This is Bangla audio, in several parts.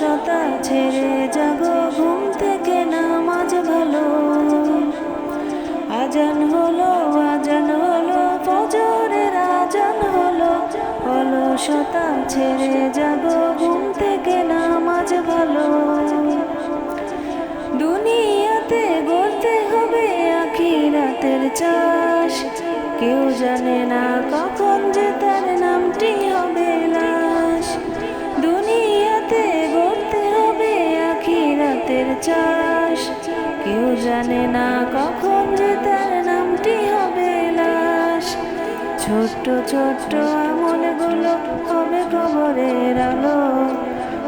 অলসতা ছেড়ে জাগো ঘুম থেকে নামাজ ভালো। আজান হলো আজান হলো, ফজরের আজান হলো। হলো অলসতা ছেড়ে জাগো ঘুম থেকে নামাজ ভালো। দুনিয়াতে গড়তে হবে আখিরাতের চাষ। কেউ জানে না কখন যে তার নামটি হবে। কেউ জানে না কখন যে তার নামটি হবে লাশ। ছোট্ট ছোট্ট আমলগুলো হবে কবরের আলো।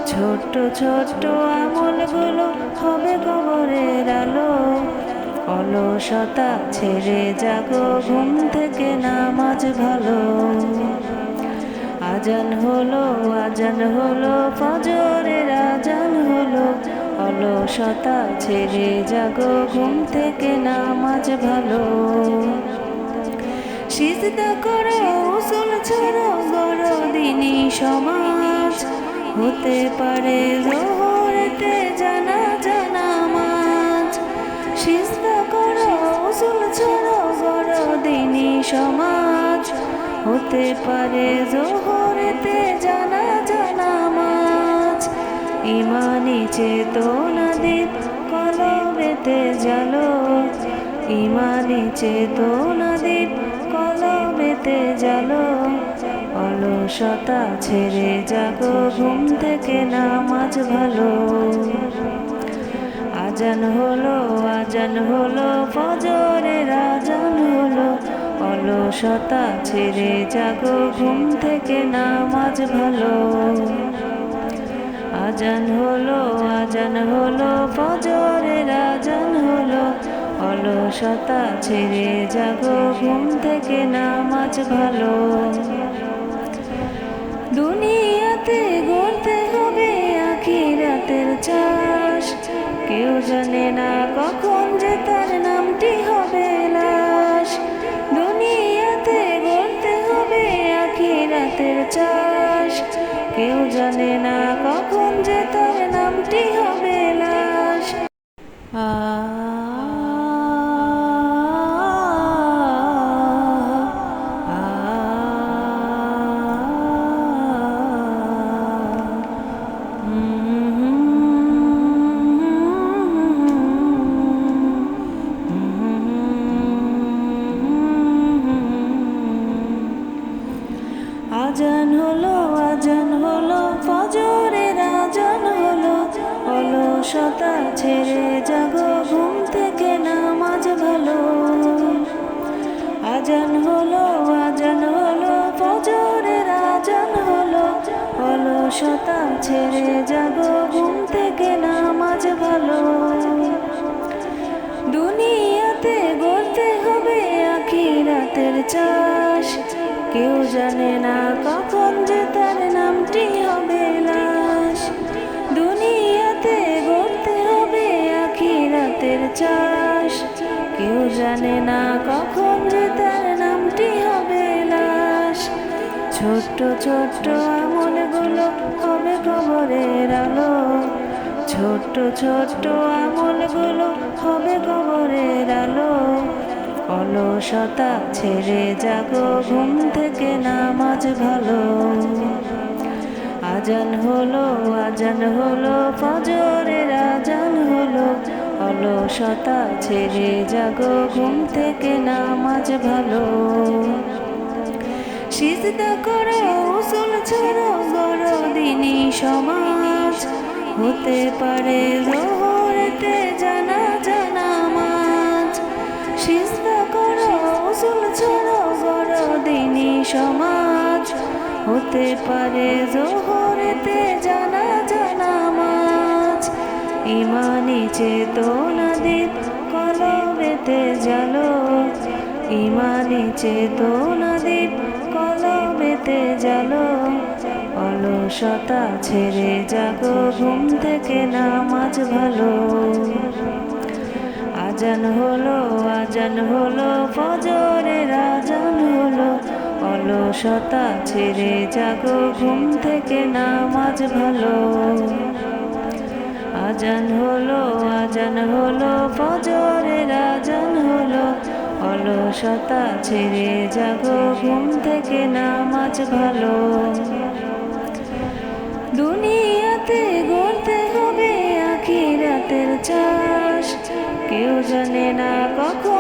ছোট্ট ছোট্ট আমলগুলো হবে কবরের আলো। অলসতা ছেড়ে জাগো ঘুম থেকে নামাজ ভালো। আজান হলো আজান হলো, ফজরের আজান হলো। অলসতা ছেড়ে জাগো, ঘুম থেকে নামাজ ভালো। সিজদা করো, উসুল ছাড়ো বড় দিনী সমাজ। হতে পারে জোহরেতে জানা জানা মাছ। সিজদা করো, উসুল ছাড়ো বড় দিনী সমাজ। হতে পারে জোহরেতে জানা জানা মাছ। ইমানি চেতনা দ্বীপ কলবেতে জালো। ইমানি চেতনা দ্বীপ কলবেতে জালো। অলসতা ছেড়ে জাগো, ঘুম থেকে নামাজ ভালো। আজান হলো আজান হলো, ফজরের আজান হলো। অলসতা ছেড়ে জাগো, ঘুম থেকে নামাজ ভালো। আজান হলো আজান হলো, ফজরের আজান হলো। অলসতা ছেড়ে জাগো, ঘুম থেকে নামাজ ভালো। দুনিয়াতে গড়তে হবে, আখিরাতের চাষ। কেউ জানে না কখন যে তার নামটি হবে লাশ। দুনিয়াতে গড়তে হবে, আখিরাতের চাষ। কেউ জানে না আ অলসতা ছেড়ে জাগো ঘুম থেকে নামাজ ভালো। আজান হলো আজান হলো, ফজরের আজান হলো। অলসতা ছেড়ে জাগো ঘুম থেকে নামাজ ভালো। দুনিয়াতে গড়তে হবে আখিরাতের চাষ। কেউ জানে না চাষ কেউ জানে না কখন যে তার নামটি হবে লাশ। ছোট্ট ছোট্ট আমলগুলো হবে কবরের আলো। ছোট্ট ছোট্ট আমলগুলো হবে কবরের আলো। অলসতা ছেড়ে জাগো ঘুম থেকে নামাজ ভালো। আজান হলো আজান হলো, ফজরের আজান হলো। অলসতা ছেড়ে জাগো, ঘুম থেকে নামাজ ভালো। সিজদা করো, উসুল ছাড়ো বড় দিনী সমাজ। হতে পারে জোহরেতে জানা জানা মাছ সিজদা করো, উসুল ছাড়ো বড় দিনী সমাজ। হতে পারে জোহরেতে জানা ইমানি চেতনা দ্বীপ কলবেতে জালো ইমানি চেতনা দ্বীপ কলবেতে জালো অলসতা ছেড়ে জাগো, ঘুম থেকে নামাজ ভালো। আজান হলো আজান হলো ফজরের আজান হলো। অলসতা ছেড়ে জাগো, ঘুম থেকে নামাজ ভালো। আজান হলো আজান হলো, ফজরের আজান হলো। অলসতা ছেড়ে জাগো, ঘুম থেকে নামাজ ভালো। দুনিয়াতে গড়তে হবে আখিরাতের চাষ। কেউ জানে না কখন